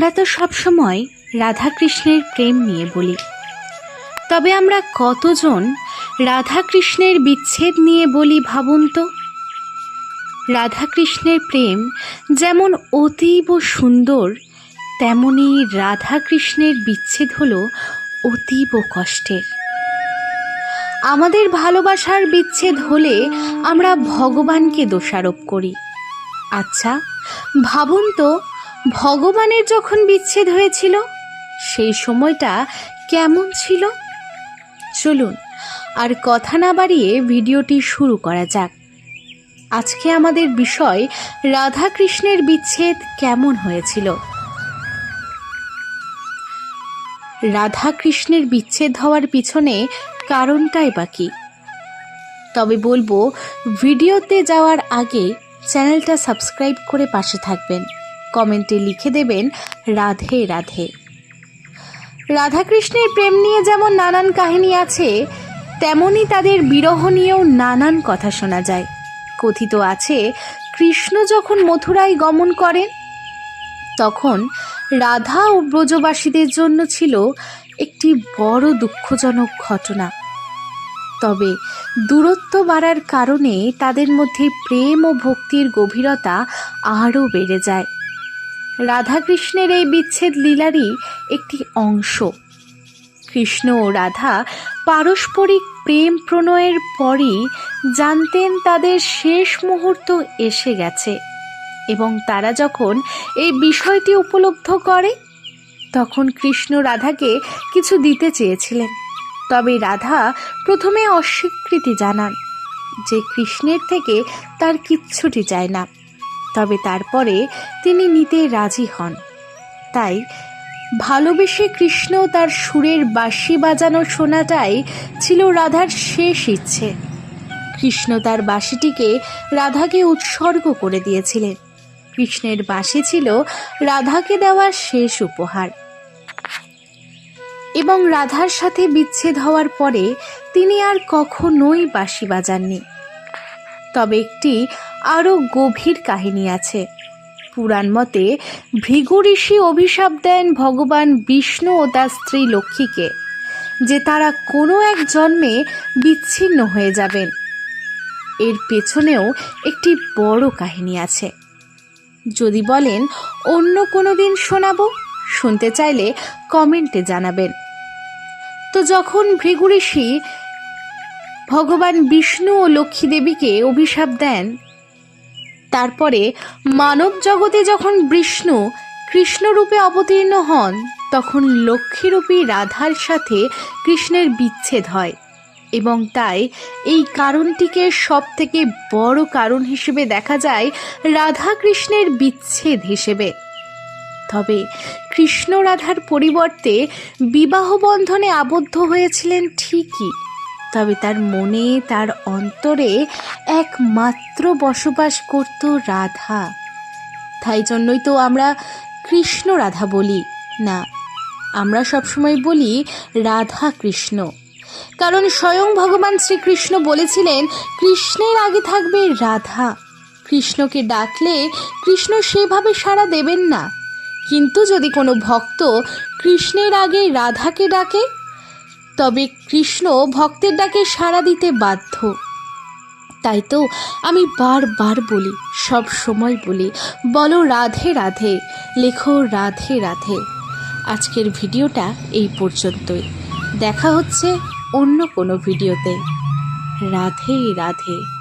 আমরা তো সবসময় রাধাকৃষ্ণের প্রেম নিয়ে বলি। তবে আমরা কতজন রাধাকৃষ্ণের বিচ্ছেদ নিয়ে বলি ভাবুন তো? রাধাকৃষ্ণের প্রেম যেমন অতীব সুন্দর, তেমনি রাধাকৃষ্ণের বিচ্ছেদ হল অতীব কষ্টের। আমাদের ভালোবাসার বিচ্ছেদ হলে আমরা ভগবানকে দোষারোপ করি। আচ্ছা ভাবুন তো ভগবানের যখন বিচ্ছেদ হয়েছিল, সেই সময়টা কেমন ছিল? চলুন, আর কথা না বাড়িয়ে ভিডিওটি শুরু করা যাক। আজকে আমাদের বিষয়, রাধাকৃষ্ণের বিচ্ছেদ কেমন হয়েছিল? রাধাকৃষ্ণের বিচ্ছেদ হওয়ার পিছনে কারণটাই বাকি তবে বলব, ভিডিওতে যাওয়ার আগে চ্যানেলটা সাবস্ক্রাইব করে পাশে থাকবেন। কমেন্টে লিখে দেবেন, রাধে রাধে। রাধাকৃষ্ণের প্রেম নিয়ে যেমন নানান কাহিনী আছে তেমনি তাদের বিরহ নিয়েও নানান কথা শোনা যায়। কথিত আছে, কৃষ্ণ যখন মথুরায় গমন করেন, তখন রাধা ও ব্রজবাসীদের জন্য ছিল একটি বড় দুঃখজনক ঘটনা। তবে দূরত্ব বাড়ার কারণে তাদের মধ্যে প্রেম ও ভক্তির গভীরতা আরও বেড়ে যায়। রাধাকৃষ্ণের এই বিচ্ছেদ লীলারই একটি অংশ। কৃষ্ণ ও রাধা পারস্পরিক প্রেম প্রণয়ের পরই জানতেন তাদের শেষ মুহূর্ত এসে গেছে এবং তারা যখন এই বিষয়টি উপলব্ধ করে, তখন কৃষ্ণ রাধাকে কিছু দিতে চেয়েছিলেন। তবে রাধা প্রথমে অস্বীকৃতি জানান যে কৃষ্ণের থেকে তার কিচ্ছুটি চায় না। তবে তারপরে তিনি নিতে রাজি হন। তাই ভালোবেসে কৃষ্ণ তার সুরের বাঁশি বাজানো শোনাটাই ছিল রাধার শেষ ইচ্ছে। কৃষ্ণ তার বাঁশিটিকে রাধাকে উৎসর্গ করে দিয়েছিলেন। কৃষ্ণের বাঁশি ছিল রাধাকে দেওয়া শেষ উপহার। এবং রাধার সাথে বিচ্ছেদ হওয়ার পরে তিনি আর কখনোই বাঁশি বাজাননি। তবে একটি আরও গভীর কাহিনী আছে। পুরাণ মতে ভৃগু ঋষি অভিশাপ দেন ভগবান বিষ্ণু ও তার স্ত্রী লক্ষ্মীকে, যে তারা কোনো এক জন্মে বিচ্ছিন্ন হয়ে যাবেন। এর পেছনেও একটি বড় কাহিনী আছে। যদি বলেন, অন্য কোনো দিন শোনাবো? শুনতে চাইলে কমেন্টে জানাবেন। তো যখন ভৃগু ঋষি ভগবান বিষ্ণু ও লক্ষ্মী দেবীকে অভিশাপ দেন। তারপরে মানব জগতে যখন বিষ্ণু কৃষ্ণরূপে অবতীর্ণ হন, তখন লক্ষ্মীরূপী রাধার সাথে কৃষ্ণের বিচ্ছেদ হয় এবং তাই এই কারণটিকে সব থেকে বড় কারণ হিসেবে দেখা যায় রাধা কৃষ্ণের বিচ্ছেদ হিসেবে। তবে কৃষ্ণ রাধার পরিবর্তে বিবাহ বন্ধনে আবদ্ধ হয়েছিলেন ঠিকই। তবে তার মনে, তার অন্তরে একমাত্র বসবাস করত রাধা। তাই জন্যই তো আমরা কৃষ্ণ রাধা বলি, না, আমরা সবসময় বলি রাধা কৃষ্ণ। কারণ স্বয়ং ভগবান শ্রীকৃষ্ণ বলেছিলেন, কৃষ্ণের আগে থাকবে রাধা। কৃষ্ণকে ডাকলে কৃষ্ণ সেভাবে সাড়া দেবেন না। কিন্তু যদি কোনো ভক্ত কৃষ্ণের আগে রাধাকে ডাকে তবে কৃষ্ণ ভক্তের ডাকে সাড়া দিতে বাধ্য। তাই তো আমি বারবার বলি, সব সময় বলি, বলো রাধে রাধে, লেখো রাধে রাধে। আজকের ভিডিওটা এই পর্যন্তই। দেখা হচ্ছে অন্য কোনো ভিডিওতে। রাধে রাধে।